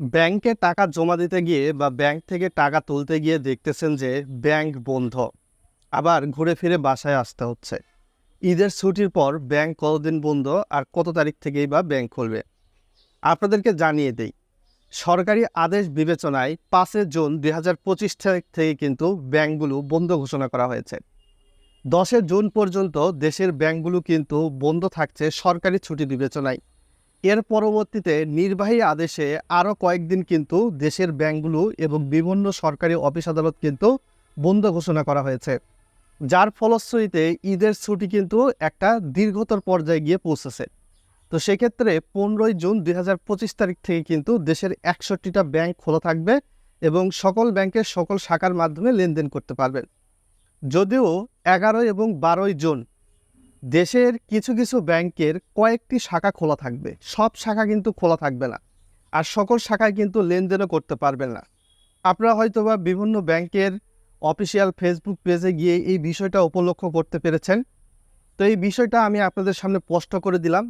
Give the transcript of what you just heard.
ব্যাংকে টাকা জমা দিতে গিয়ে বা ব্যাংক থেকে টাকা তুলতে গিয়ে দেখতেছেন যে ব্যাংক বন্ধ। আবার ঘুরে ফিরে বাসায় আসতে হচ্ছে। ঈদের ছুটির পর ব্যাংক কতদিন বন্ধ আর কত তারিখ থেকেই বা ব্যাংক খুলবে? আপনাদেরকে জানিয়ে দেই, সরকারি আদেশ বিবেচনায় পাঁচে জুন দুই হাজার পঁচিশ তারিখ থেকে কিন্তু ব্যাংকগুলো বন্ধ ঘোষণা করা হয়েছে। দশে জুন পর্যন্ত দেশের ব্যাংকগুলো কিন্তু বন্ধ থাকছে সরকারি ছুটি বিবেচনায়। এর পরবর্তীতে নির্বাহী আদেশে আরও কয়েকদিন কিন্তু দেশের ব্যাংকগুলো এবং বিভিন্ন সরকারি অফিস আদালত কিন্তু বন্ধ ঘোষণা করা হয়েছে। যার ফলশ্রুতিতে ঈদের ছুটি কিন্তু একটা দীর্ঘতর পর্যায়ে গিয়ে পৌঁছেছে। তো সেক্ষেত্রে পনেরোই জুন দুই হাজার পঁচিশ তারিখ থেকে কিন্তু দেশের একষট্টিটা ব্যাংক খোলা থাকবে এবং সকল ব্যাংকের সকল শাখার মাধ্যমে লেনদেন করতে পারবেন। যদিও এগারোই এবং বারোই জুন দেশের কিছু কিছু ব্যাংকের কয়েকটি শাখা খোলা থাকবে। সব শাখা কিন্তু খোলা থাকবে না। আর সকল শাখায় কিন্তু লেনদেনও করতে পারবেন না। আপনারা হয়তোবা বিভিন্ন ব্যাংকের অফিসিয়াল ফেসবুক পেজে গিয়ে এই বিষয়টা উপলক্ষ করতে পেরেছেন। তো এই বিষয়টা আমি আপনাদের সামনে স্পষ্ট করে দিলাম।